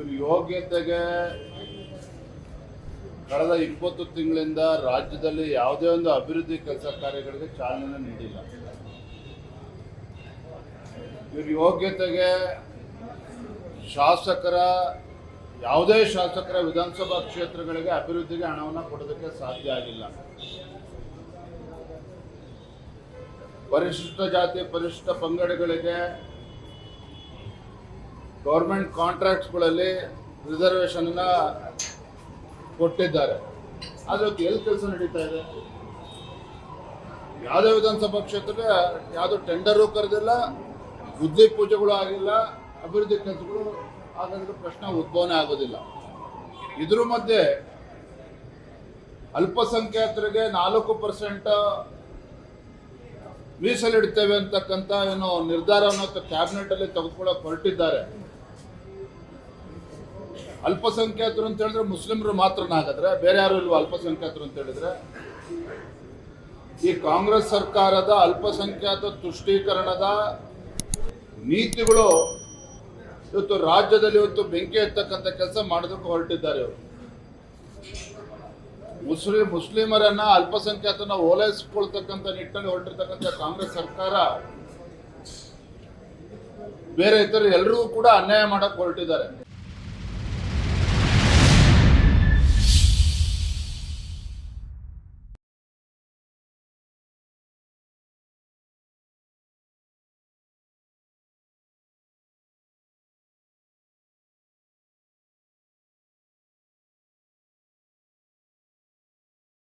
ಇವ್ರ ಯೋಗ್ಯತೆಗೆ ಕಳೆದ ಇಪ್ಪತ್ತು ತಿಂಗಳಿಂದ ರಾಜ್ಯದಲ್ಲಿ ಯಾವುದೇ ಒಂದು ಅಭಿವೃದ್ಧಿ ಕೆಲಸ ಕಾರ್ಯಗಳಿಗೆ ಚಾಲನೆ ನೀಡಿಲ್ಲ. ಇವ್ರ ಯೋಗ್ಯತೆಗೆ ಶಾಸಕರ, ಯಾವುದೇ ಶಾಸಕರ ವಿಧಾನಸಭಾ ಕ್ಷೇತ್ರಗಳಿಗೆ ಅಭಿವೃದ್ಧಿಗೆ ಹಣವನ್ನು ಕೊಡೋದಕ್ಕೆ ಸಾಧ್ಯ ಆಗಿಲ್ಲ. ಪರಿಶಿಷ್ಟ ಜಾತಿ, ಪರಿಶಿಷ್ಟ ಪಂಗಡಗಳಿಗೆ ಗೌರ್ಮೆಂಟ್ ಕಾಂಟ್ರಾಕ್ಟ್ಸ್ಗಳಲ್ಲಿ ರಿಸರ್ವೇಷನ್ನ ಕೊಟ್ಟಿದ್ದಾರೆ. ಇವತ್ತು ಎಲ್ಲಿ ಕೆಲಸ ನಡೀತಾ ಇದೆ? ಯಾವುದೇ ವಿಧಾನಸಭಾ ಕ್ಷೇತ್ರದ ಯಾವುದೋ ಟೆಂಡರು ಕರೆದಿಲ್ಲ ಬುದ್ಧಿ ಪೂಜೆಗಳು ಆಗಿಲ್ಲ, ಅಭಿವೃದ್ಧಿ ಕೆಲಸಗಳು ಆಗಿದ್ರೆ ಪ್ರಶ್ನೆ ಉದ್ಭವನೆ ಆಗೋದಿಲ್ಲ. ಇದ್ರ ಮಧ್ಯೆ ಅಲ್ಪಸಂಖ್ಯಾತರಿಗೆ ನಾಲ್ಕು ಪರ್ಸೆಂಟ್ ಮೀಸಲಿಡ್ತೇವೆ ಅಂತಕ್ಕಂಥ ಏನು ನಿರ್ಧಾರವನ್ನು ಕ್ಯಾಬಿನೆಟ್ ಅಲ್ಲಿ ತೆಗೆದುಕೊಳ್ಳೋಕೆ ಹೊರಟಿದ್ದಾರೆ. ಅಲ್ಪಸಂಖ್ಯಾತರು ಅಂತ ಹೇಳಿದ್ರೆ ಮುಸ್ಲಿಮರು ಮಾತ್ರನಾಗಿದ್ರೆ ಬೇರೆ ಯಾರು ಇಲ್ವಾ ಅಲ್ಪಸಂಖ್ಯಾತರು ಅಂತ ಹೇಳಿದ್ರೆ? ಈ ಕಾಂಗ್ರೆಸ್ ಸರ್ಕಾರದ ಅಲ್ಪಸಂಖ್ಯಾತ ತುಷ್ಟೀಕರಣದ ನೀತಿಗಳು ಇವತ್ತು ರಾಜ್ಯದಲ್ಲಿ ಇವತ್ತು ಬೆಂಕಿ ಎತ್ತಕ್ಕಂಥ ಕೆಲಸ ಮಾಡೋದಕ್ಕೆ ಹೊರಟಿದ್ದಾರೆ ಇವರು. ಮುಸ್ಲಿಂ ಮುಸ್ಲಿಮರನ್ನ ಅಲ್ಪಸಂಖ್ಯಾತನ ಓಲೈಸ್ಕೊಳ್ತಕ್ಕಂಥ ನಿಟ್ಟಿನಲ್ಲಿ ಹೊರಟಿರ್ತಕ್ಕಂಥ ಕಾಂಗ್ರೆಸ್ ಸರ್ಕಾರ ಬೇರೆ ಇತರ ಎಲ್ಲರಿಗೂ ಕೂಡ ಅನ್ಯಾಯ ಮಾಡಕ್ ಹೊರಟಿದ್ದಾರೆ.